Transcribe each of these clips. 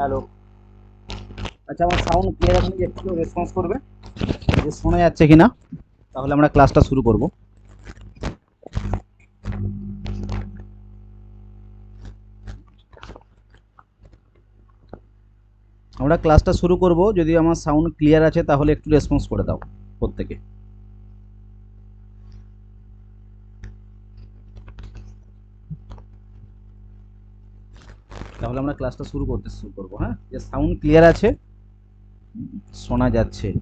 Hello আচ্ছা আমার sound clear কি একটু রেসপন্স করবে? যে শোনা যাচ্ছে কিনা? তাহলে আমরা ক্লাসটা শুরু করব। আমরা ক্লাসটা শুরু করব। যদি আমার সাউন্ড ক্লিয়ার আছে, তাহলে একটু রেসপন্স করে দাও, প্রত্যেকে। তাহলে আমরা ক্লাসটা শুরু করতে শুরু করব হ্যাঁ? যে সাউন্ড ক্লিয়ার আছে? শোনা যাচ্ছে।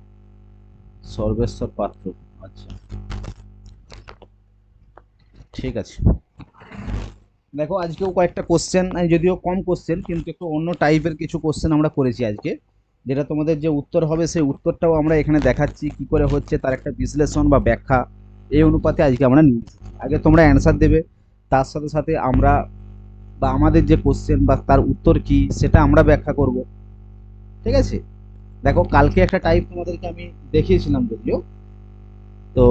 সর্বেশ্বর পাত্র আচ্ছা। ঠিক আছে। দেখো, আজকেও কয়েকটা কোশ্চেন যদিও কম কোশ্চেন কিন্তু একটু অন্য টাইপের কিছু কোশ্চেন আমরা করেছি আজকে। যেটা তোমাদের যে উত্তর হবে, সেই উত্তরটাও আমরা এখানে দেখাচ্ছি, কি করে হচ্ছে, তার একটা বিশ্লেষণ বা ব্যাখ্যা। এই অনুপাতে আজকে আমরা নিয়ে এসেছি। আগে তোমরা অ্যান্সার দেবে, তার সাথে সাথে আমরা বা আমাদের যে কোশ্চেন বা তার উত্তর কি, সেটা আমরা ব্যাখ্যা করব। ঠিক আছে? দেখো, কালকে একটা টাইপ তোমাদেরকে আমি দেখিয়েছিলাম যদিও তো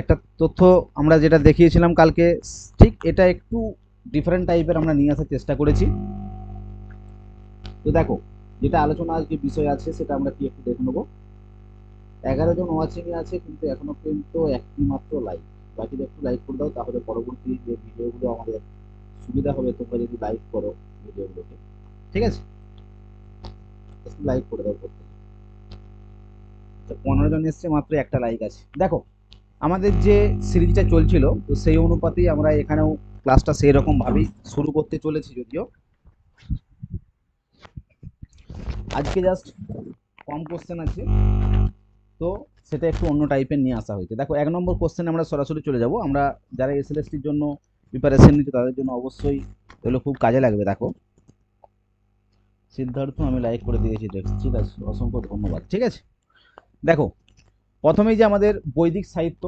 একটা তথ্য আমরা যেটা দেখিয়েছিলাম কালকে, ঠিক এটা একটু ডিফারেন্ট টাইপের আমরা নিয়ে আসার চেষ্টা করেছি। তো দেখো, যেটা আলোচনা আজকে বিষয় আছে, সেটা আমরা কি একটু দেখে নেব। এগারো জন ওয়াচিং আছে, কিন্তু এখনও পর্যন্ত একটি মাত্র লাইক বাকিদের একটু লাইক করে দাও তাহলে পরবর্তী যে ভিডিওগুলো আমাদের সুবিধা হবে তোমরা যদি লাইক করো ভিডিওগুলোকে ঠিক আছে? একটু লাইক করে দাও আচ্ছা, পনেরো জন এসছে মাত্র একটা লাইক আছে। দেখো আমাদের যে সিরিজটা চলছিল তো সেই অনুপাতেই আমরা এখানেও ক্লাসটা সেই রকম ভাবেই শুরু করতে চলেছি যদিও। আজকে জাস্ট কম কোশ্চেন আছে। তো সেটা একটু অন্য টাইপের নিয়ে আসা হয়েছে। দেখো, এক নম্বর কোশ্চেন আমরা সরাসরি চলে যাব। আমরা যারা এসএলএসটির জন্য প্রিপারেশন নিচ্ছে, তাদের জন্য অবশ্যই এগুলো খুব কাজে লাগবে, দেখো। সিদ্ধার্থ, আমি লাইক করে দিয়েছি, ঠিক আছে অসংখ্য ধন্যবাদ, ঠিক আছে? দেখো, প্রথমেই যে আমাদের বৈদিক সাহিত্য,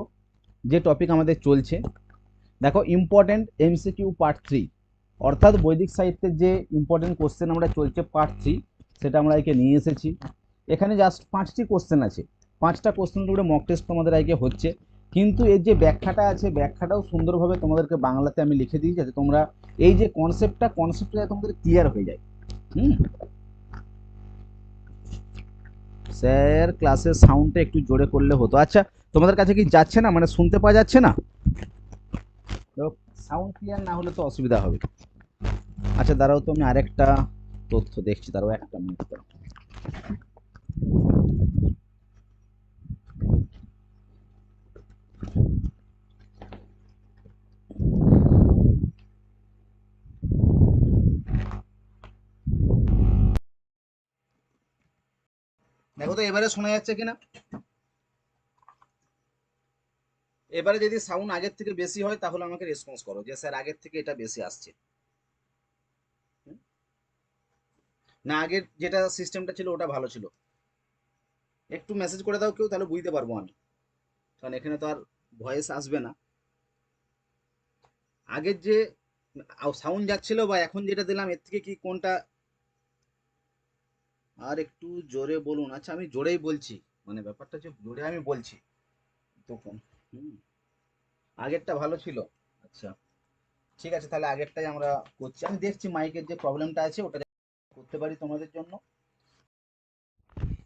যে টপিক আমাদের চলছে, দেখো ইম্পর্টেন্ট এমসিকিউ পার্ট থ্রি অর্থাৎ বৈদিক সাহিত্যের যে ইম্পর্টেন্ট কোশ্চেন আমরা চলছে পার্ট থ্রি সেটা আমরা একে নিয়ে এসেছি। এখানে জাস্ট পাঁচটি কোশ্চেন আছে। পাঁচটা কোশ্চেনের উপরে মক টেস্ট তোমাদের আজকে হচ্ছে। কিন্তু এর যে ব্যাখ্যাটা আছে, ব্যাখ্যাটাও সুন্দরভাবে তোমাদেরকে বাংলাতে আমি লিখে দিই যাতে তোমরা এই যে কনসেপ্টটা কনসেপ্টটা যাতে তোমাদের ক্লিয়ার হয়ে যায়। হুম? স্যার ক্লাসের সাউন্ডটা একটু জোরে করলে হতো। আচ্ছা তোমাদের কাছে কি যাচ্ছে না? মানে শুনতে পাওয়া যাচ্ছে না? সাউন্ড ক্লিয়ার না হলে তো অসুবিধা হবে। আচ্ছা দাঁড়াও তো, আমি আরেকটা তথ্য দেখছি। দাঁড়াও একটা মিনিট দাঁড়াও। দেখো তো, এবারে শোনা যাচ্ছে কিনা? এবারে যদি সাউন্ড আগের থেকে বেশি হয়, তাহলে আমাকে রেসপন্স করো যে, স্যার, আগের থেকে এটা বেশি আসছে। না, আগের যেটা সিস্টেমটা ছিল, ওটা ভালো ছিল। একটু মেসেজ করে দাও কেউ, তাহলে বুঝতে পারব আমি। কারণ এখানে তো আর ভয়েস আসবে না। আগের যে সাউন্ড যাচ্ছিল বা এখন যেটা দিলাম, এর থেকে কি কোনটা? আর একটু জোরে বলুন। আচ্ছা আমি জোরেই বলছি। মানে ব্যাপারটা হচ্ছে জোরে আমি বলছি। তখন হুম। আগেরটা ভালো ছিল। আচ্ছা ঠিক আছে, তাহলে আগেরটাই আমরা করছি। আমি দেখছি মাইকের যে প্রবলেমটা আছে, ওটা করতে পারি তোমাদের জন্য।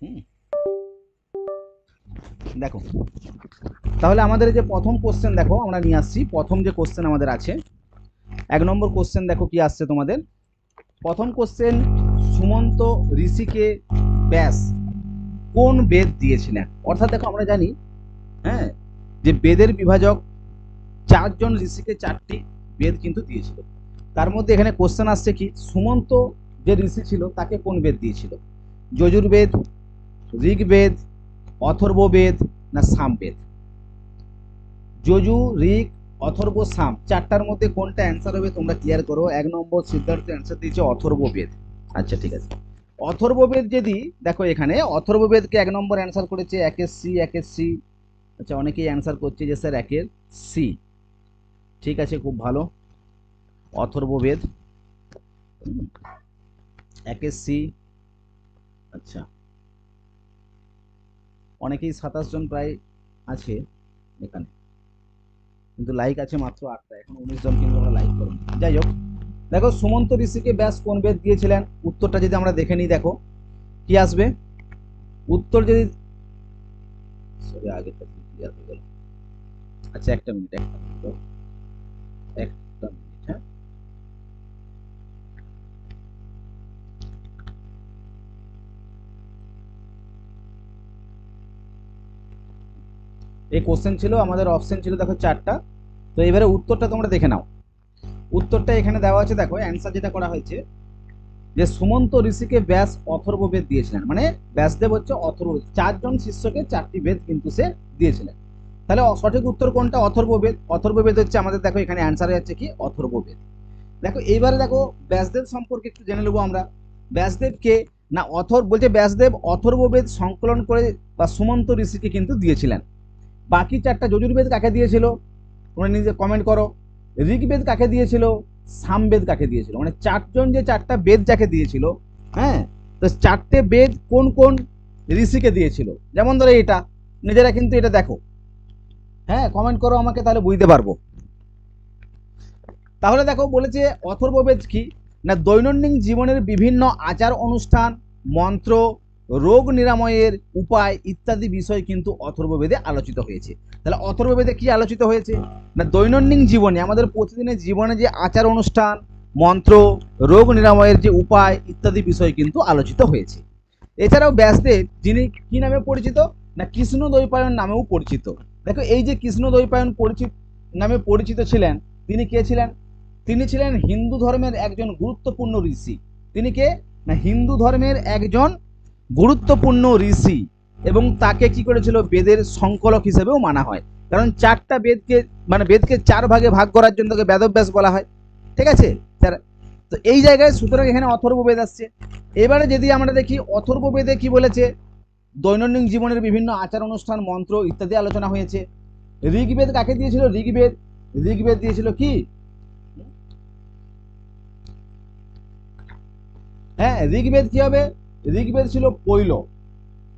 হুম। দেখো। তাহলে আমাদের যে প্রথম কোশ্চেন দেখো, আমরা নিয়ে আসছি। প্রথম যে কোশ্চেন আমাদের আছে, এক নম্বর কোশ্চেন দেখো কি আসছে তোমাদের? প্রথম কোশ্চেন সুমন্ত ঋষিকে ব্যাস কোন বেদ দিয়েছিলেন? অর্থাৎ দেখো আমরা জানি হ্যাঁ যে বেদের বিভাজক চারজন ঋষিকে চারটি বেদ কিন্তু দিয়েছিল। তার মধ্যে এখানে কোশ্চেন আসছে কি? সুমন্ত যে ঋষি ছিল, তাকে কোন বেদ দিয়েছিল? যজুর্বেদ, ঋগ্বেদ অথর্ববেদ না সামবেদ? যজু ঋগ অথর্ব, সাম চারটার মধ্যে কোনটা অ্যান্সার হবে তোমরা ক্লিয়ার করো। এক নম্বর সিদ্ধার্থ অ্যান্সার দিয়েছে অথর্ববেদ। আচ্ছা ঠিক আছে। অথর্ববেদ যদি, দেখো এখানে অথর্ববেদকে এক নম্বর অ্যান্সার করেছে একের সি একের সি। আচ্ছা অনেকেই অ্যান্সার করছে যে স্যার একের সি। ঠিক আছে, খুব ভালো। অথর্ববেদ একের সি। আচ্ছা। অনেকেই সাতাশ জন প্রায় আছে এখানে। কিন্তু লাইক আছে মাত্র আটটা, এখন উনিশ জন কিন্তু আমরা লাইক করুন যাই হোক, দেখো সুমন্ত ঋষিকে ব্যাস কোন বেদ দিয়েছিলেন? উত্তরটা যদি আমরা দেখে নিই, দেখো, কি আসবে? উত্তর যদি সরি আগেরটা আচ্ছা একটা মিনিট একটা মিনিট হ্যাঁ এই কোশ্চেন ছিল, আমাদের অপশন ছিল দেখো চারটা। তো এবারে উত্তরটা তোমরা দেখে নাও। উত্তরটা এখানে দেওয়া আছে, দেখো অ্যান্সার যেটা করা হয়েছে, যে সুমন্ত ঋষিকে ব্যাস অথর্ববেদ দিয়েছিলেন। মানে ব্যাসদেব হচ্ছে অথর্ববেদ চারজন শিষ্যকে চারটি বেদ কিন্তু সে দিয়েছিলেন। তাহলে সঠিক উত্তর কোনটা? অথর্ববেদ অথর্ববেদ হচ্ছে আমাদের, দেখো, এখানে অ্যান্সার হচ্ছে কি? অথর্ববেদ দেখো, এইবারে দেখো, ব্যাসদেব সম্পর্কে একটু জেনে নেব আমরা। ব্যাসদেবকে না অথর বলছে ব্যাসদেব অথর্ববেদ সংকলন করে বা সুমন্ত ঋষিকে কিন্তু দিয়েছিলেন। বাকি চারটা যজুর্বেদ কাকে দিয়েছিল? তোমরা নিজে কমেন্ট করো। ঋগ্বেদ কাকে দিয়েছিল? সামবেদ কাকে দিয়েছিল? মানে চারজন যে চারটা বেদ যাকে দিয়েছিল হ্যাঁ? তো চারটে বেদ কোন কোন ঋষিকে দিয়েছিল? যেমন ধরো এটা, নিজেরা কিন্তু এটা দেখো। হ্যাঁ কমেন্ট করো আমাকে, তাহলে বুঝতে পারব। তাহলে দেখো, বলেছে অথর্ববেদ কি? না দৈনন্দিন জীবনের বিভিন্ন আচার অনুষ্ঠান মন্ত্র রোগ নিরাময়ের উপায় ইত্যাদি বিষয় কিন্তু অথর্ববেদে আলোচিত হয়েছে। তাহলে অথর্ববেদে কি আলোচিত হয়েছে? না দৈনন্দিন জীবনে, আমাদের প্রতিদিনের জীবনে যে আচার অনুষ্ঠান, মন্ত্র, রোগ নিরাময়ের যে উপায় ইত্যাদি বিষয় কিন্তু আলোচিত হয়েছে। এছাড়াও ব্যাসদেব, যিনি কি নামে পরিচিত? না কৃষ্ণ দৈপায়ন নামেও পরিচিত। দেখো, এই যে কৃষ্ণ দ্বৈপায়ন পরিচিত নামে পরিচিত ছিলেন, তিনি কে ছিলেন? তিনি ছিলেন হিন্দু ধর্মের একজন গুরুত্বপূর্ণ ঋষি। তিনি কে? না হিন্দু ধর্মের একজন গুরুত্বপূর্ণ ঋষি এবং তাকে কি করেছিল? বেদের সংকলক হিসেবেও মানা হয়। কারণ চারটা বেদকে মানে বেদকে চার ভাগে ভাগ করার জন্য তাকে বেদব্যাস বলা হয়। ঠিক আছে? তার- তো এই জায়গায় সুতরাং এখানে অথর্ব বেদ আসছে। এবারে যদি আমরা দেখি, অথর্ব বেদে কি বলেছে? দৈনন্দিন জীবনের বিভিন্ন আচার, অনুষ্ঠান, মন্ত্র ইত্যাদি আলোচনা হয়েছে। ঋগ্বেদ কাকে দিয়েছিল? ঋগ্বেদ। ঋগ্বেদ দিয়েছিল কি? হ্যাঁ ঋগ্বেদ কি হবে? ঋগ্বেদ ছিল পৈল।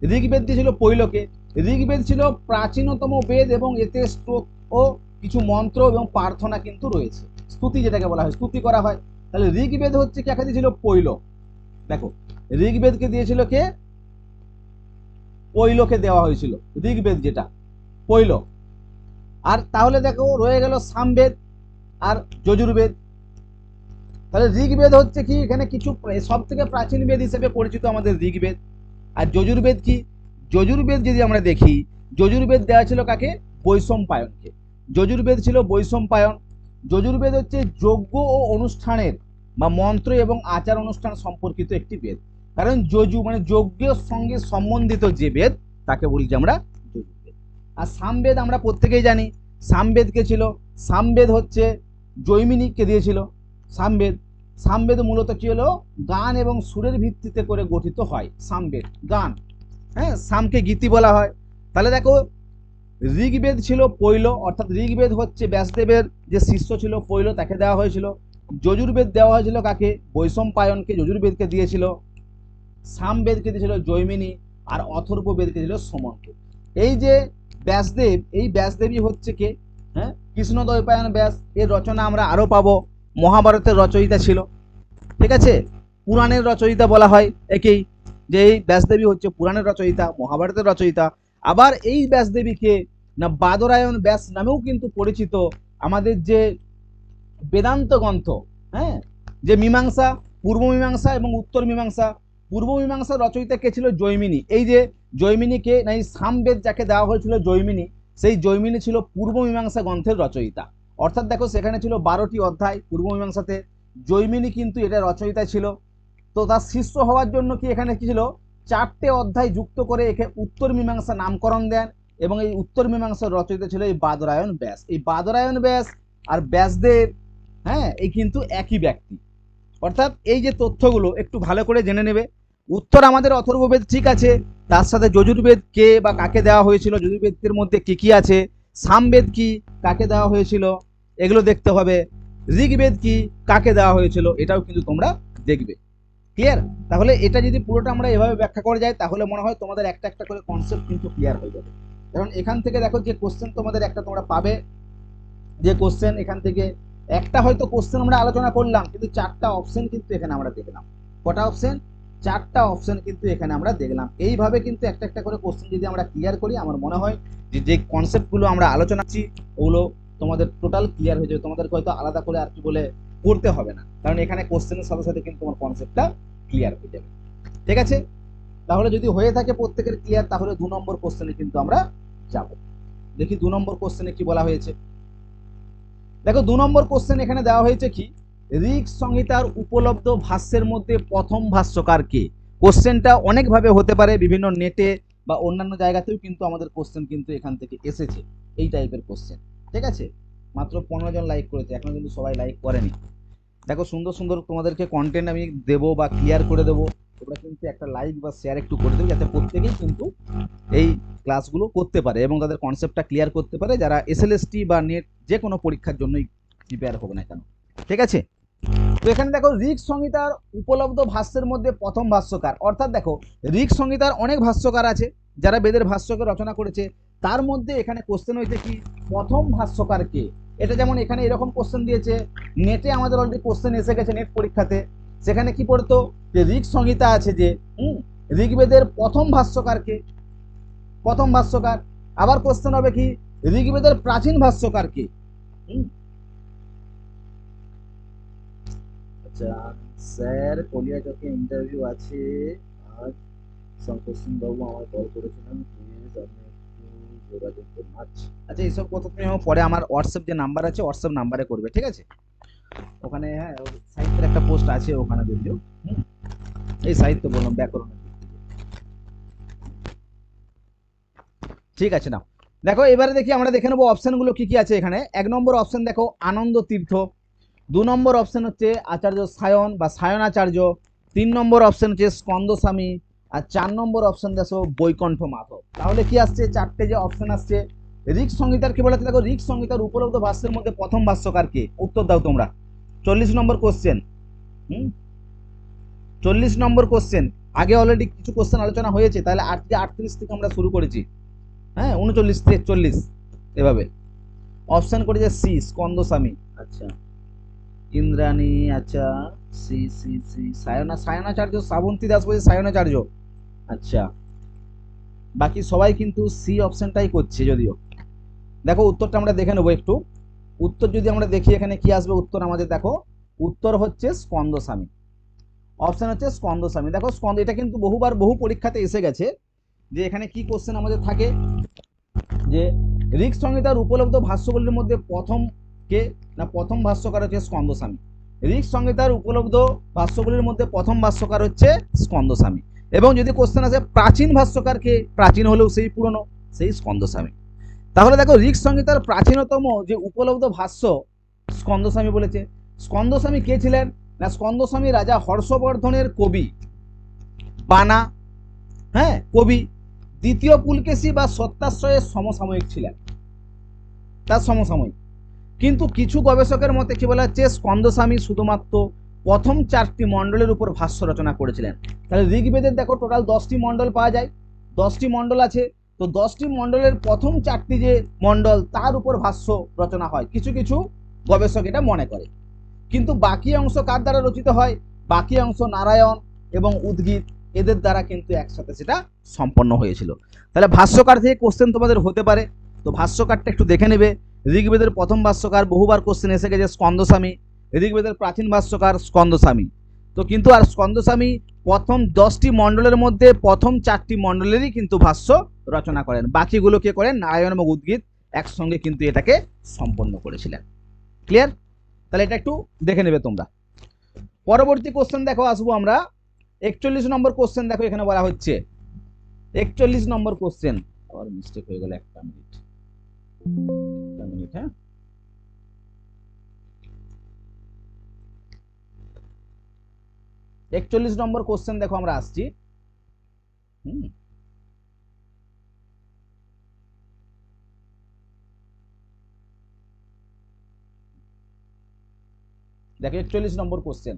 ঋগ্বেদ দিয়েছিল পৈলকে। ঋগ্বেদ ছিল প্রাচীনতম বেদ এবং এতে শ্লোক ও কিছু মন্ত্র এবং প্রার্থনা কিন্তু রয়েছে। স্তুতি যেটাকে বলা হয়, স্তুতি করা হয়। তাহলে ঋগ্বেদ হচ্ছে কাকে দিয়েছিল পৈল। দেখো, ঋগ্বেদকে দিয়েছিল কে? পৈলকে দেওয়া হয়েছিল। ঋগ্বেদ যেটা, পৈল। আর তাহলে দেখো, রয়ে গেল সামবেদ আর যজুর্বেদ। তাহলে ঋগ্বেদ হচ্ছে কি? এখানে কিছু সব থেকে প্রাচীন বেদ হিসেবে পরিচিত আমাদের ঋগ্বেদ। আর যজুর্বেদ কি? যজুর্বেদ যদি আমরা দেখি, যজুর্বেদ দেওয়া ছিল কাকে? বৈষম্পায়নকে যজুর্বেদ ছিল বৈষম্পায়ন যজুর্বেদ হচ্ছে যজ্ঞ ও অনুষ্ঠানের বা মন্ত্র এবং আচার অনুষ্ঠান সম্পর্কিত একটি বেদ। কারণ যজু মানে যজ্ঞের সঙ্গে সম্বন্ধিত যে বেদ, তাকে বলি যে আমরা যজুর্বেদ। আর সামবেদ আমরা প্রত্যেকেই জানি। সামবেদকে ছিল, সামবেদ হচ্ছে জৈমিনীকে দিয়েছিল। সামবেদ সামবেদ মূলত কি হলো? গান এবং সুরের ভিত্তিতে করে গঠিত হয় সামবেদ, গান। হ্যাঁ সামকে গীতি বলা হয়। তাহলে দেখো, ঋগ্বেদ ছিল পৈল, অর্থাৎ ঋগ্বেদ হচ্ছে ব্যাসদেবের যে শিষ্য ছিল, পৈল তাকে দেওয়া হয়েছিল। যজুর্বেদ দেওয়া হয়েছিল কাকে? বৈষম্পায়নকে যজুর্বেদকে দিয়েছিল। সামবেদকে দিয়েছিল জৈমিনী, আর অথর্ববেদকে দিল সমন্ত। এই যে ব্যাসদেব, এই ব্যাসদেবী হচ্ছে কে? হ্যাঁ কৃষ্ণদ্বৈপায়ন ব্যাস, এর রচনা আমরা আরও পাবো। মহাভারতের রচয়িতা ছিল। ঠিক আছে? পুরাণের রচয়িতা বলা হয় একেই, যে এই ব্যাসদেবী হচ্ছে পুরাণের রচয়িতা, মহাভারতের রচয়িতা। আবার এই ব্যাসদেবীকে না বাদরায়ণ ব্যাস নামেও কিন্তু পরিচিত আমাদের যে বেদান্ত গ্রন্থ হ্যাঁ? যে মীমাংসা, পূর্ব মীমাংসা এবং উত্তর মীমাংসা। পূর্ব মীমাংসার রচয়িতা কে ছিল জৈমিনী। এই যে জৈমিনীকে না এই সামবেদ যাকে দেওয়া হয়েছিল জৈমিনী, সেই জৈমিনী ছিল পূর্ব মীমাংসা গ্রন্থের রচয়িতা। অর্থাৎ দেখো সেখানে ছিল বারোটি অধ্যায় পূর্ব মীমাংসাতে। জৈমিনী কিন্তু এটা রচয়িতা ছিল। তো তার শিষ্য হওয়ার জন্য কি এখানে কি ছিল? চারটে অধ্যায় যুক্ত করে একে উত্তর মীমাংসা নামকরণ দেন এবং এই উত্তর মীমাংসার রচয়িতা ছিল এই বাদরায়ণ ব্যাস। এই বাদরায়ণ ব্যাস আর ব্যাসদেব হ্যাঁ এই কিন্তু একই ব্যক্তি। অর্থাৎ এই যে তথ্যগুলো একটু ভালো করে জেনে নেবে। উত্তর আমাদের অথর্ববেদ ঠিক আছে, তার সাথে যজুর্বেদ কে বা কাকে দেওয়া হয়েছিল, যজুর্বেদের মধ্যে কি কি আছে, সামবেদ কি, কাকে দেওয়া হয়েছিল? এগুলো দেখতে হবে। ঋগ্বেদ কি? কাকে দেওয়া হয়েছিল? এটাও কিন্তু তোমরা দেখবে। ক্লিয়ার তাহলে এটা যদি পুরোটা আমরা এভাবে ব্যাখ্যা করে যাই, তাহলে মনে হয় তোমাদের একটা একটা করে কনসেপ্ট কিন্তু ক্লিয়ার হয়ে যাবে। কারণ এখান থেকে দেখো যে কোশ্চেন তোমাদের একটা তোমরা পাবে, যে কোশ্চেন এখান থেকে একটা হয়তো কোশ্চেন আমরা আলোচনা করলাম, কিন্তু চারটা অপশন কিন্তু এখানে আমরা দেখলাম। কটা অপশন চারটা অপশন কিন্তু এখানে আমরা দেখলাম। এইভাবে কিন্তু একটা একটা করে কোশ্চেন যদি আমরা ক্লিয়ার করি, আমার মনে হয় যে যে কনসেপ্টগুলো আমরা আলোচনা করছি, ওগুলো তোমাদের টোটাল ক্লিয়ার হয়ে যাবে। তোমাদেরকে হয়তো আলাদা করে আর কি বলে পড়তে হবে না। কারণ এখানে কোশ্চেনের সাথে সাথে কিন্তু তোমার কনসেপ্টটা ক্লিয়ার হয়ে যাবে। ঠিক আছে? তাহলে যদি হয়ে থাকে প্রত্যেকের ক্লিয়ার তাহলে দু নম্বর কোশ্চেনে কিন্তু আমরা যাব। দেখি দু নম্বর কোশ্চেনে কি বলা হয়েছে। দেখো, দু নম্বর কোশ্চেন এখানে দেওয়া হয়েছে কি? ঋক সংহিতার উপলব্ধ ভাষ্যের মধ্যে প্রথম ভাষ্যকার কে? কোশ্চেনটা অনেকভাবে হতে পারে বিভিন্ন নেটে বা অন্যান্য জায়গাতেও কিন্তু আমাদের কোশ্চেন কিন্তু এখান থেকে এসেছে। এই টাইপের কোশ্চেন ঠিক আছে? মাত্র পনেরো জন লাইক করেছে, এখনও কিন্তু সবাই লাইক করেনি। দেখো, সুন্দর সুন্দর তোমাদেরকে কন্টেন্ট আমি দেবো বা ক্লিয়ার করে দেবো। তোমরা কিন্তু একটা লাইক বা শেয়ার একটু করে দেবে, যাতে প্রত্যেকেই কিন্তু এই ক্লাসগুলো করতে পারে এবং তাদের কনসেপ্টটা ক্লিয়ার করতে পারে। যারা এসএলএসটি বা নেট যে কোনো পরীক্ষার জন্যই প্রিপেয়ার হবে না কেন? ঠিক আছে? তো এখানে দেখো ঋক সংহিতার উপলব্ধ ভাষ্যের মধ্যে প্রথম ভাষ্যকার। অর্থাৎ দেখো ঋক সংহিতার অনেক ভাষ্যকার আছে। যারা বেদের ভাষ্যকে রচনা করেছে তার মধ্যে এখানে কোশ্চেন হয়েছে কি, প্রথম ভাষ্যকার কে? এটা যেমন এখানে এরকম কোশ্চেন দিয়েছে নেটে আমাদের অলরেডি কোশ্চেন এসে গেছে নেট পরীক্ষাতে। সেখানে কি পড়তো? যে ঋক সংহিতা আছে যে, হুম? ঋগ্বেদের প্রথম ভাষ্যকার কে? প্রথম ভাষ্যকার। আবার কোশ্চেন হবে কি, ঋগ্বেদের প্রাচীন ভাষ্যকার কে? হুম? আচ্ছা স্যার কলিয়াচকে ইন্টারভিউ আছে, আর শঙ্কর সিং বাবু আমার কল করেছিলেন প্লিজ আপনি যোগাযোগ করুন আচ্ছা এইসব কথা তুমি পরে আমার হোয়াটসঅ্যাপ যে নাম্বার আছে হোয়াটসঅ্যাপ নাম্বারে করবে, ঠিক আছে? ওখানে হ্যাঁ সাহিত্যের একটা পোস্ট আছে ওখানে হুম? এই সাহিত্য বললাম, ব্যাকরণের ঠিক আছে না দেখো, এবারে দেখি আমরা দেখে নেব অপশনগুলো কি কি আছে এখানে। এক নম্বর অপশন দেখো, আনন্দ তীর্থ। দু নম্বর অপশন হচ্ছে আচার্য সায়ন বা সায়নাচার্য। তিন নম্বর অপশন হচ্ছে স্কন্দস্বামী। আর চার নম্বর অপশন দেখো, বৈকণ্ঠ মাধব। তাহলে কি আসছে? চারটে যে অপশন আসছে। ঋক সংহিতার কি বলেছে? দেখো ঋক সংহিতার উপলব্ধ ভাষ্যের মধ্যে প্রথম ভাষ্যকার কে? উত্তর দাও তোমরা। চল্লিশ নম্বর কোশ্চেন হুম? চল্লিশ নম্বর কোশ্চেন আগে অলরেডি কিছু কোশ্চেন আলোচনা হয়েছে তাহলে আট থেকে আটত্রিশ থেকে আমরা শুরু করেছি। হ্যাঁ উনচল্লিশ থেকে চল্লিশ এভাবে। অপশন করেছে সি স্কন্দস্বামী। আচ্ছা। ইন্দ্রাণী আচ্ছা সি সি সি সায়না সায়নাচার্য শ্রাবন্তী দাস বলছে সায়নাচার্য। আচ্ছা। বাকি সবাই কিন্তু সি অপশনটাই করছে যদিও। দেখো, উত্তরটা আমরা দেখে নেব একটু। উত্তর যদি আমরা দেখি, এখানে কি আসবে উত্তর আমাদের? দেখো, উত্তর হচ্ছে স্কন্দস্বামী অপশন হচ্ছে স্কন্দস্বামী দেখো স্কন্দ এটা কিন্তু বহুবার বহু পরীক্ষাতে এসে গেছে যে এখানে কি কোশ্চেন আমাদের থাকে। যে ঋক সংহিতার উপলব্ধ ভাষ্যগুলির মধ্যে প্রথম কে? না, প্রথম ভাষ্যকার হচ্ছে স্কন্দস্বামী ঋক সংহিতার উপলব্ধ ভাষ্যগুলির মধ্যে প্রথম ভাষ্যকার হচ্ছে স্কন্দস্বামী এবং যদি কোশ্চেন আসে, প্রাচীন ভাষ্যকারকে প্রাচীন হলেও সেই পুরনো, সেই স্কন্দস্বামী তাহলে দেখো ঋক সংহিতার প্রাচীনতম যে উপলব্ধ ভাষ্য স্কন্দস্বামী বলেছে স্কন্দস্বামী কে ছিলেন? না স্কন্দস্বামী রাজা হর্ষবর্ধনের কবি, বানা হ্যাঁ কবি, দ্বিতীয় পুলকেশী বা সত্যাশ্রয়ের সমসাময়িক ছিলেন, তার সমসাময়িক। কিন্তু কিছু গবেষকের মতে কি বলা হচ্ছে স্কন্দস্বামী শুধুমাত্র প্রথম চারটি মণ্ডলের উপর ভাষ্য রচনা করেছিলেন। তাহলে ঋগ্বেদের দেখো টোটাল দশটি মণ্ডল পাওয়া যায়। দশটি মণ্ডল আছে। তো দশটি মণ্ডলের প্রথম চারটি যে মণ্ডল, তার উপর ভাষ্য রচনা হয়। কিছু কিছু গবেষক এটা মনে করে। কিন্তু বাকি অংশ কার দ্বারা রচিত হয়? বাকি অংশ নারায়ণ এবং উদ্গীত, এদের দ্বারা কিন্তু একসাথে সেটা সম্পন্ন হয়েছিল। তাহলে ভাষ্যকার থেকে কোশ্চেন তোমাদের হতে পারে। তো ভাষ্যকারটা একটু দেখে নেবে। ঋগ্বেদের প্রথম ভাষ্যকার বহুবার কোশ্চেন এসে গেছে, স্কন্দস্বামী। ঋগ্বেদের প্রাচীন ভাষ্যকার স্কন্দস্বামী। তো কিন্তু আর স্কন্দস্বামী প্রথম দশটি মণ্ডলের মধ্যে প্রথম চারটি মণ্ডলেরই কিন্তু ভাষ্য রচনা করেন। বাকিগুলো কে করেন? নারায়ণ এবং উদ্গীত একসঙ্গে কিন্তু এটাকে সম্পন্ন করেছিলেন। ক্লিয়ার তাহলে এটা একটু দেখে নেবে তোমরা। পরবর্তী কোশ্চেন দেখো, আসব আমরা। একচল্লিশ নম্বর কোশ্চেন দেখো, এখানে বলা হচ্ছে। একচল্লিশ নম্বর কোশ্চেন আবার মিস্টেক হয়ে গেল একটা মিনিট একটা মিনিট হ্যাঁ? একচল্লিশ নম্বর কোশ্চেন দেখো আমরা আসছি। হুম। দেখো একচল্লিশ নম্বর কোশ্চেন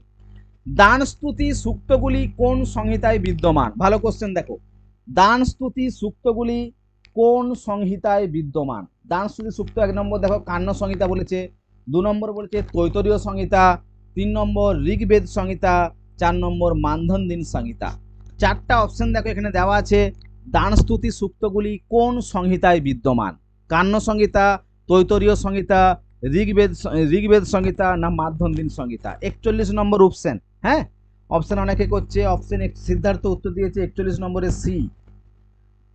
দান স্তুতি সূক্তগুলি কোন সংহিতায় বিদ্যমান? ভালো কোশ্চেন দেখো। দান স্তুতি সূক্তগুলি কোন সংহিতায় বিদ্যমান? দান স্তুতি সূক্ত এক নম্বর দেখো, কান্ন সংহিতা বলেছে, দু নম্বর বলেছে, তৈতরীয় সংহিতা, তিন নম্বর ঋগ্বেদ সংহিতা চার নম্বর মানধন দিন সংহিতা। চারটা অপশন দেখো, এখানে দেওয়া আছে, দান স্তুতি সূক্তগুলি কোন সংহিতায় বিদ্যমান? কান্ন সংহিতা, তৈতরীয় সংহিতা, ঋগ্বেদ ঋগ্বেদ সংহিতা না মাধ্যম দিন সংহিতা? একচল্লিশ নম্বর অপশন হ্যাঁ? অপশন অনেকে করছে অপশন সিদ্ধার্থ উত্তর দিয়েছে, একচল্লিশ নম্বরে সি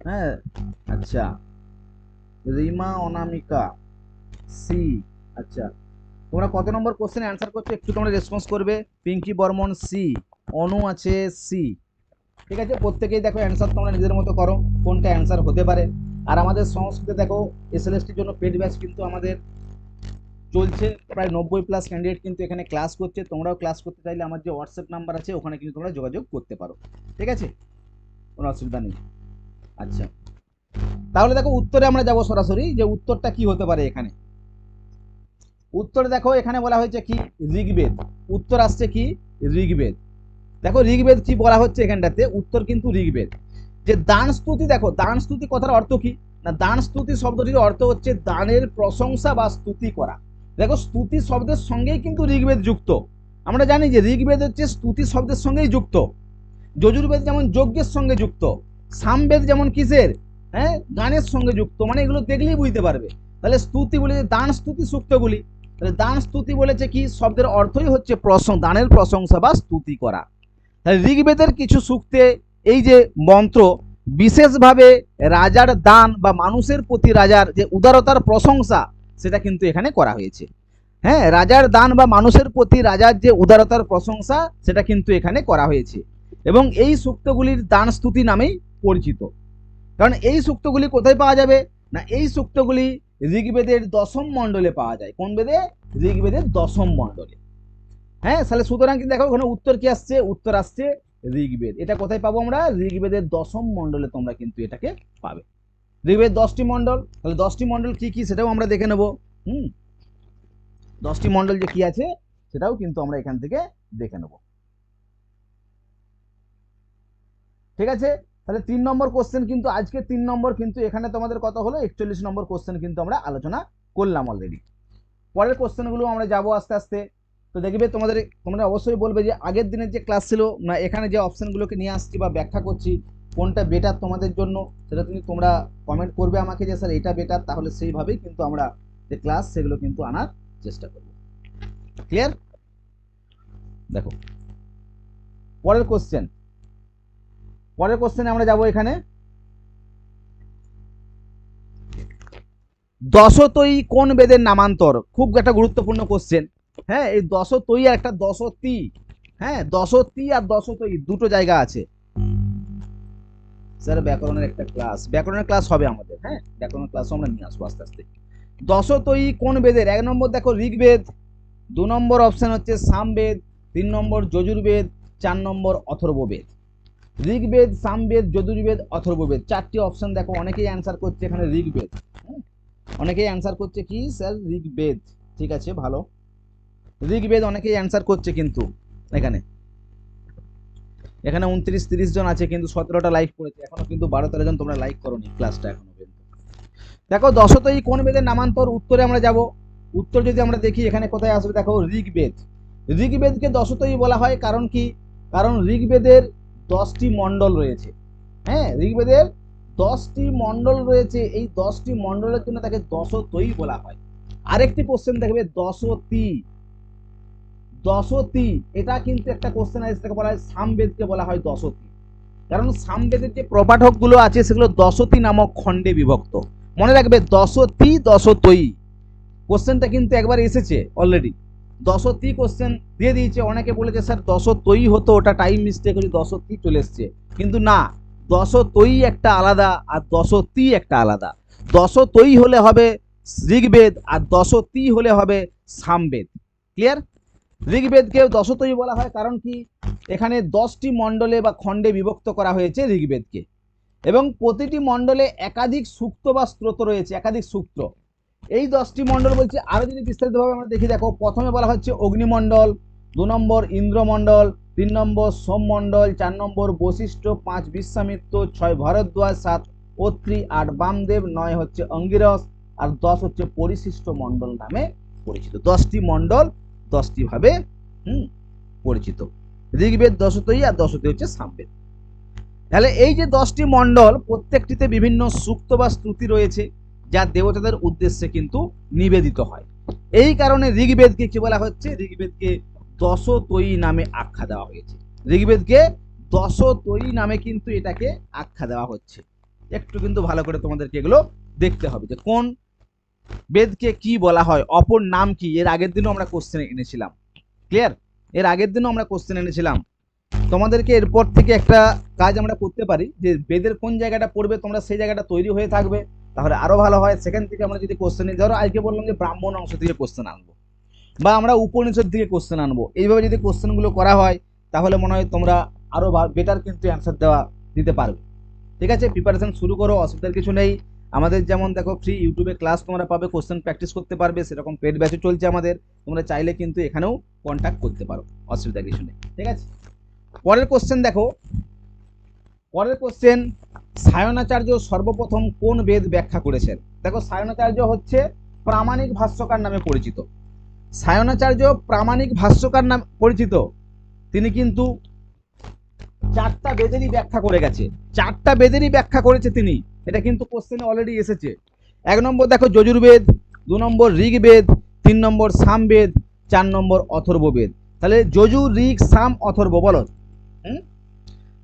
হ্যাঁ? আচ্ছা। রিমা অনামিকা সি আচ্ছা। তোমরা কত নম্বর কোশ্চেন অ্যান্সার করছ, একটু তোমরা রেসপন্স করবে। পিঙ্কি বর্মন সি অনু আছে সি ঠিক আছে? প্রত্যেকেই দেখো অ্যান্সার তোমরা নিজের মতো করো, কোনটা অ্যান্সার হতে পারে। আর আমাদের সংস্কৃতে দেখো এসএলএসটির জন্য পেড ব্যাচ কিন্তু আমাদের চলছে, প্রায় নব্বই প্লাস ক্যান্ডিডেট কিন্তু এখানে ক্লাস করছে। তোমরাও ক্লাস করতে চাইলে আমার যে হোয়াটসঅ্যাপ নাম্বার আছে, ওখানে কিন্তু তোমরা যোগাযোগ করতে পারো। ঠিক আছে? কোনো অসুবিধা নেই। আচ্ছা। তাহলে দেখো, উত্তরে আমরা যাব সরাসরি, যে উত্তরটা কি হতে পারে এখানে। উত্তরে দেখো, এখানে বলা হয়েছে কি? ঋগ্বেদ। উত্তর আসছে কি? ঋগ্বেদ। দেখো, ঋগ্বেদ কি বলা হচ্ছে এখানটাতে? উত্তর কিন্তু ঋগ্বেদ। যে দান স্তুতি, দেখো, দান স্তুতি কথার অর্থ কি? না, দান স্তুতি শব্দটির অর্থ হচ্ছে দানের প্রশংসা বা স্তুতি করা। দেখো, স্তুতি শব্দের সঙ্গেই কিন্তু ঋগ্বেদ যুক্ত। আমরা জানি যে ঋগ্বেদ হচ্ছে স্তুতি শব্দের সঙ্গেই যুক্ত। যজুর্বেদ যেমন যজ্ঞের সঙ্গে যুক্ত, সামবেদ যেমন কিসের? হ্যাঁ গানের সঙ্গে যুক্ত। মানে এগুলো দেখলেই বুঝতে পারবে। তাহলে স্তুতি বলে যে দান স্তুতি সুক্তগুলি তাহলে দান স্তুতি বলেছে কি? শব্দের অর্থই হচ্ছে প্রশং দানের প্রশংসা বা স্তুতি করা। তাহলে ঋগ্বেদের কিছু সূক্তে এই যে মন্ত্র, বিশেষভাবে রাজার দান বা মানুষের প্রতি রাজার যে উদারতার প্রশংসা, সেটা কিন্তু এখানে করা হয়েছে। হ্যাঁ রাজার দান বা মানুষের প্রতি রাজার যে উদারতার প্রশংসা, সেটা কিন্তু এখানে করা হয়েছে। এবং এই সূক্তগুলির দান স্তুতি নামেই পরিচিত। কারণ এই সূক্তগুলি কোথায় পাওয়া যাবে? না, এই সূক্তগুলি ঋগ্বেদের দশম মণ্ডলে পাওয়া যায়। কোন বেদে? ঋগ্বেদের দশম মণ্ডলে। হ্যাঁ তাহলে সুতরাং কি দেখো ওখানে উত্তর কি আসছে? উত্তর আসছে ঋগ্বেদ। এটা কোথায় পাবো আমরা? ঋগ্বেদের দশম মণ্ডলে তোমরা কিন্তু এটাকে পাবে। ঋগ্বেদ দশটি মণ্ডল, তাহলে দশটি মণ্ডল কি কি সেটাও আমরা দেখে নেব। হুম? দশটি মণ্ডল যে কি আছে, সেটাও কিন্তু আমরা এখান থেকে দেখে নেব। ঠিক আছে? তাহলে তিন নম্বর কোশ্চেন কিন্তু, আজকে তিন নম্বর কিন্তু, এখানে তোমাদের কত হলো? একচল্লিশ নম্বর কোশ্চেন কিন্তু আমরা আলোচনা করলাম অলরেডি পরের কোশ্চেনগুলো আমরা যাব আস্তে আস্তে। তো দেখবে তোমাদের, তোমরা অবশ্যই বলবে যে আগের দিনের যে ক্লাস ছিল, না, এখানে যে অপশানগুলোকে নিয়ে আসছি বা ব্যাখ্যা করছি, কোনটা বেটার তোমাদের জন্য, সেটা তুমি তোমরা কমেন্ট করবে আমাকে যে, স্যার, এটা বেটার তাহলে সেইভাবেই কিন্তু আমরা যে ক্লাস সেগুলো কিন্তু আনার চেষ্টা করব। ক্লিয়ার দেখো। পরের কোশ্চেন পরের কোশ্চেনে আমরা যাব এখানে। দশতই কোন বেদের নামান্তর? খুব একটা গুরুত্বপূর্ণ কোশ্চেন হ্যাঁ এই দশতই আর একটা দশতি। হ্যাঁ দশতি আর দশতই দুটো জায়গা আছে। স্যার, ব্যাকরণের একটা ক্লাস ব্যাকরণের ক্লাস হবে আমাদের হ্যাঁ? ব্যাকরণের ক্লাসও আমরা নিয়ে আসব আস্তে আস্তে। দশতই কোন বেদের? এক নম্বর দেখো ঋগ্বেদ, দু নম্বর অপশান হচ্ছে সামবেদ, তিন নম্বর যজুর্বেদ, চার নম্বর অথর্ববেদ। ঋগ্বেদ, সামবেদ যজুর্বেদ অথর্ববেদ। চারটি অপশন দেখো, অনেকেই অ্যান্সার করছে এখানে ঋগ্বেদ। অনেকেই অ্যান্সার করছে কি? স্যার, ঋগ্বেদ। ঠিক আছে, ভালো। ঋগ্বেদ অনেকেই অ্যান্সার করছে কিন্তু, এখানে। এখানে উনত্রিশ, তিরিশ জন আছে কিন্তু সতেরোটা লাইক করেছে। এখনও কিন্তু বারো, তেরো জন তোমরা লাইক করোনি ক্লাসটা এখনও পর্যন্ত। দেখো দশতই কোন বেদের নামান্তর? উত্তরে আমরা যাব। উত্তর যদি আমরা দেখি, এখানে কোথায় আসবে? দেখো, ঋগ্বেদ। ঋগ্বেদকে দশতই বলা হয় কারণ কি? কারণ ঋগ্বেদের দশটি মণ্ডল রয়েছে। হ্যাঁ ঋগ্বেদের দশটি মণ্ডল রয়েছে। এই দশটি মণ্ডলের জন্য তাকে দশতই বলা হয়। আরেকটি কোশ্চেন দেখবে, দশতি। দশতি, এটা কিন্তু একটা কোশ্চেন আছে, সেটাকে বলা হয় সামবেদকে বলা হয় দশতি। কারণ সামবেদের যে প্রপাঠকগুলো আছে, সেগুলো দশতি নামক খণ্ডে বিভক্ত। মনে রাখবে, দশতি, দশতই। কোশ্চেনটা কিন্তু একবার এসেছে অলরেডি দশতি কোশ্চেন দিয়ে দিয়েছে। অনেকে বলেছে, স্যার, দশতই হতো, ওটা টাইম মিস্টেক হচ্ছে দশতি চলে এসছে। কিন্তু না, দশতই একটা আলাদা আর দশতি একটা আলাদা। দশতই হলে হবে ঋগ্বেদ আর দশতি হলে হবে সামবেদ। ক্লিয়ার ঋগ্বেদকে দশতই বলা হয়, কারণ কি? এখানে দশটি মণ্ডলে বা খণ্ডে বিভক্ত করা হয়েছে ঋগ্বেদকে। এবং প্রতিটি মণ্ডলে একাধিক সূক্ত বা স্ত্রোত রয়েছে, একাধিক সূত্র এই দশটি মণ্ডল বলছে, আরও যদি বিস্তারিতভাবে আমরা দেখি, দেখো, প্রথমে বলা হচ্ছে অগ্নিমণ্ডল, দু নম্বর ইন্দ্রমণ্ডল, তিন নম্বর সোমমণ্ডল, চার নম্বর বশিষ্ঠ, পাঁচ বিশ্বামিত্র, ছয় ভরদ্বাজ, সাত অত্রি, আট বামদেব, নয় হচ্ছে অঙ্গিরস, আর দশ হচ্ছে পরিশিষ্ট মণ্ডল নামে পরিচিত। দশটি মণ্ডল দশটি ভাবে হুম, পরিচিত। ঋগ্বেদ দশতই আর দশতী হচ্ছে সামবেদ। তাহলে এই যে দশটি মণ্ডল, প্রত্যেকটিতে বিভিন্ন সূক্ত বা স্তুতি রয়েছে যা দেবতাদের উদ্দেশ্যে কিন্তু নিবেদিত হয়। এই কারণে ঋগ্বেদকে কি বলা হচ্ছে? ঋগ্বেদকে দশতয়ী নামে আখ্যা দেওয়া হয়েছে। ঋগ্বেদকে দশতয়ী নামে কিন্তু এটাকে আখ্যা দেওয়া হচ্ছে। একটু কিন্তু ভালো করে তোমাদেরকে এগুলো দেখতে হবে যে কোন বেদকে কি বলা হয়, অপর নাম কি? এর আগের দিনও আমরা কোশ্চেন এনেছিলাম। ক্লিয়ার এর আগের দিনও আমরা কোশ্চেন এনেছিলাম। তোমাদেরকে এরপর থেকে একটা কাজ আমরা করতে পারি যে বেদের কোন জায়গাটা পড়বে, তোমরা সেই জায়গাটা তৈরি হয়ে থাকবে। তাহলে আরও ভালো হয়। সেখান থেকে আমরা যদি কোশ্চেন নিই, ধরো আজকে বললাম যে ব্রাহ্মণ অংশ থেকে কোশ্চেন আনব, বা আমরা উপনিষদ থেকে কোশ্চেন আনব। এইভাবে যদি কোশ্চেনগুলো করা হয়, তাহলে মনে হয় তোমরা আরও বেটার কিন্তু অ্যান্সার দেওয়া দিতে পারবে। ঠিক আছে? প্রিপারেশন শুরু করো, অসুবিধার কিছু নেই। আমাদের যেমন দেখো ফ্রি ইউটিউবে ক্লাস তোমরা পাবে কোশ্চেন প্র্যাকটিস করতে পারবে, সেরকম পেড ব্যাচও চলছে আমাদের। তোমরা চাইলে কিন্তু এখানেও কন্ট্যাক্ট করতে পারো অসুবিধা কিছু নেই। ঠিক আছে? পরের কোশ্চেন দেখো পরের কোশ্চেন সায়নাচার্য সর্বপ্রথম কোন বেদ ব্যাখ্যা করেছেন? দেখো, সায়নাচার্য হচ্ছে প্রামাণিক ভাষ্যকার নামে পরিচিত। সায়নাচার্য প্রামাণিক ভাষ্যকার নাম, পরিচিত? তিনি কিন্তু চারটা বেদেরই ব্যাখ্যা করে গেছে। চারটা বেদেরই ব্যাখ্যা করেছে তিনি। এটা কিন্তু কোশ্চেনে অলরেডি এসেছে। এক নম্বর দেখো, যজুর্বেদ, দু নম্বর ঋগ্বেদ, তিন নম্বর সামবেদ, চার নম্বর অথর্ববেদ। তাহলে যজু, ঋগ, সাম, অথর্ব বলো?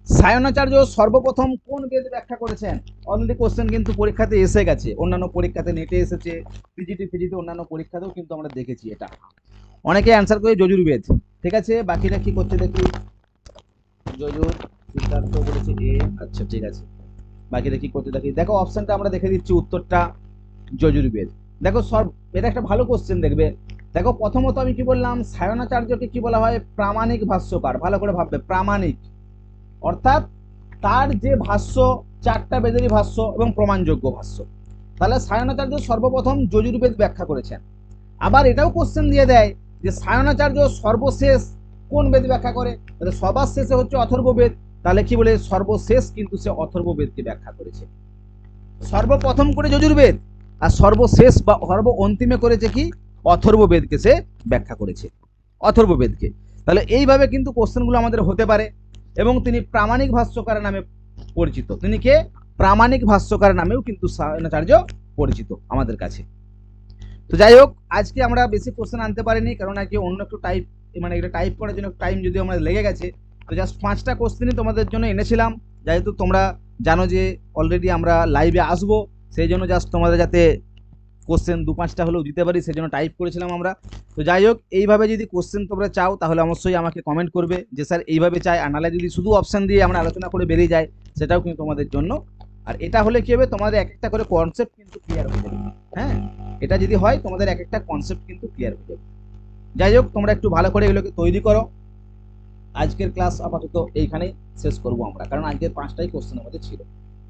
সায়নাচার্য সর্বপ্রথম কোন বেদ ব্যাখ্যা করেছেন? অলরেডি কোশ্চেন কিন্তু পরীক্ষাতে এসে গেছে। অন্যান্য পরীক্ষাতে নেটে এসেছে। পিজিটি ফিজিটি অন্যান্য পরীক্ষাতেও কিন্তু আমরা দেখেছি এটা। অনেকে অ্যান্সার করে যজুর্বেদ ঠিক আছে? বাকিরা কি করছে দেখি? যজুর সিদ্ধার্থ বলেছে এ। আচ্ছা ঠিক আছে। বাকিরা কি করতে দেখি? দেখো অপশনটা আমরা দেখে দিচ্ছি, উত্তরটা যজুর্বেদ দেখো সব এটা একটা ভালো কোশ্চেন দেখবে। দেখো, প্রথমত আমি কি বললাম? সায়নাচার্যকে কি বলা হয়? প্রামাণিক ভাষ্যকার। ভালো করে ভাববে, প্রামাণিক। অর্থাৎ তার যে ভাষ্য, চারটা বেদেরই ভাষ্য এবং প্রমাণযোগ্য ভাষ্য। তাহলে সায়নাচার্য সর্বপ্রথম যজুর্বেদ ব্যাখ্যা করেছেন। আবার এটাও কোশ্চেন দিয়ে দেয় যে সায়নাচার্য সর্বশেষ কোন বেদ ব্যাখ্যা করে? তাহলে সবার শেষে হচ্ছে অথর্ববেদ। তাহলে কি বলে? সর্বশেষ কিন্তু সে অথর্ববেদকে ব্যাখ্যা করেছে। সর্বপ্রথম করে যজুর্বেদ আর সর্বশেষ বা সর্ব অন্তিমে করেছে কি? অথর্ববেদকে সে ব্যাখ্যা করেছে। অথর্ববেদকে। তাহলে এইভাবে কিন্তু কোশ্চেনগুলো আমাদের হতে পারে। এবং তিনি প্রামাণিক ভাষ্যকার নামে পরিচিত। তিনি কে? প্রামাণিক ভাষ্যকার নামেও কিন্তু সায়নাচার্য পরিচিত আমাদের কাছে। তো যাই হোক, আজকে আমরা বেশি কোশ্চেন আনতে পারিনি কারণ আজকে অন্য একটু টাইপ মানে এটা টাইপ করার জন্য টাইম যদি আমাদের লেগে গেছে। তো জাস্ট পাঁচটা কোশ্চেনই তোমাদের জন্য এনেছিলাম। যেহেতু তোমরা জানো যে অলরেডি আমরা লাইভে আসব, সেই জন্য জাস্ট তোমাদের যাতে কোশ্চেন দু পাঁচটা হলেও দিতে পারি সেই জন্য টাইপ করেছিলাম আমরা। তো যাই হোক, এইভাবে যদি কোশ্চেন তোমরা চাও, তাহলে অবশ্যই আমাকে কমেন্ট করবে। যে স্যার এইভাবে চাই আর নাহলে যদি শুধু অপশান দিয়ে আমরা আলোচনা করে বেরিয়ে যাই সেটাও কিন্তু তোমাদের জন্য। আর এটা হলে কি হবে, তোমাদের এক একটা করে কনসেপ্ট কিন্তু ক্লিয়ার হয়ে যাবে। হ্যাঁ? এটা যদি হয়, তোমাদের এক একটা কনসেপ্ট কিন্তু ক্লিয়ার হয়ে যাবে। যাই হোক, তোমরা একটু ভালো করে এগুলোকে তৈরি করো। আজকের ক্লাস আপাতত এইখানেই শেষ করব আমরা, কারণ আজকের পাঁচটাই কোশ্চেন আমাদের ছিল।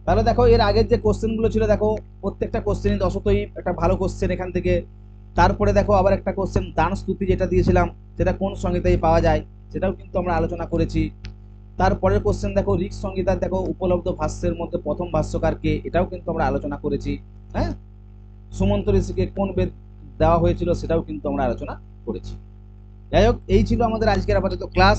তাহলে দেখো, এর আগের যে কোশ্চেনগুলো ছিল, দেখো, প্রত্যেকটা কোশ্চেনই দশতই একটা ভালো কোশ্চেন এখান থেকে। তারপরে দেখো, আবার একটা কোশ্চেন দান স্তুতি যেটা দিয়েছিলাম, সেটা কোন সংহিতায় পাওয়া যায়, সেটাও কিন্তু আমরা আলোচনা করেছি। তারপরের কোশ্চেন দেখো রিক্স সংহিতার দেখো, উপলব্ধ ভাষ্যের মধ্যে প্রথম ভাষ্যকারকে এটাও কিন্তু আমরা আলোচনা করেছি হ্যাঁ? সুমন্ত ঋষিকে কোন বেদ দেওয়া হয়েছিল, সেটাও কিন্তু আমরা আলোচনা করেছি। যাই হোক, এই ছিল আমাদের আজকের আপাতত ক্লাস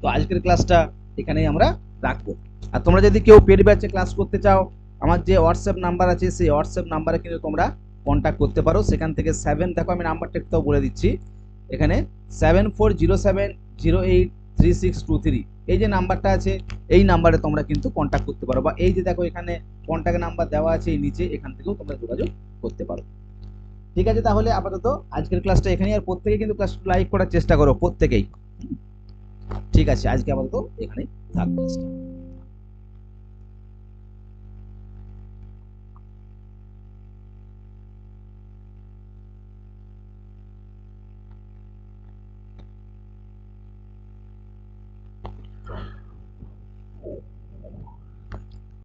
তো আজকের ক্লাসটা এখানেই আমরা রাখব। আর তোমরা যদি কেউ পেড ব্যাচে ক্লাস করতে চাও, আমার যে হোয়াটসঅ্যাপ নাম্বার আছে, সেই হোয়াটসঅ্যাপ নাম্বারে কিন্তু তোমরা কন্ট্যাক্ট করতে পারো। সেখান থেকে সেভেন দেখো আমি নাম্বারটা একটাও বলে দিচ্ছি। এখানে seven four zero seven zero eight three six two three এই যে নাম্বারটা আছে, এই নাম্বারে তোমরা কিন্তু কন্ট্যাক্ট করতে পারো। বা এই যে দেখো এখানে কন্ট্যাক্ট নাম্বার দেওয়া আছে, এই নিচে এখান থেকেও তোমরা যোগাযোগ করতে পারো। ঠিক আছে, তাহলে আপাতত আজকের ক্লাসটা এখানেই, আর প্রত্যেকে কিন্তু ক্লাস লাইক করার চেষ্টা করো, প্রত্যেকেই। ঠিক আছে, আজকে আপাতত এখানেই থাকবে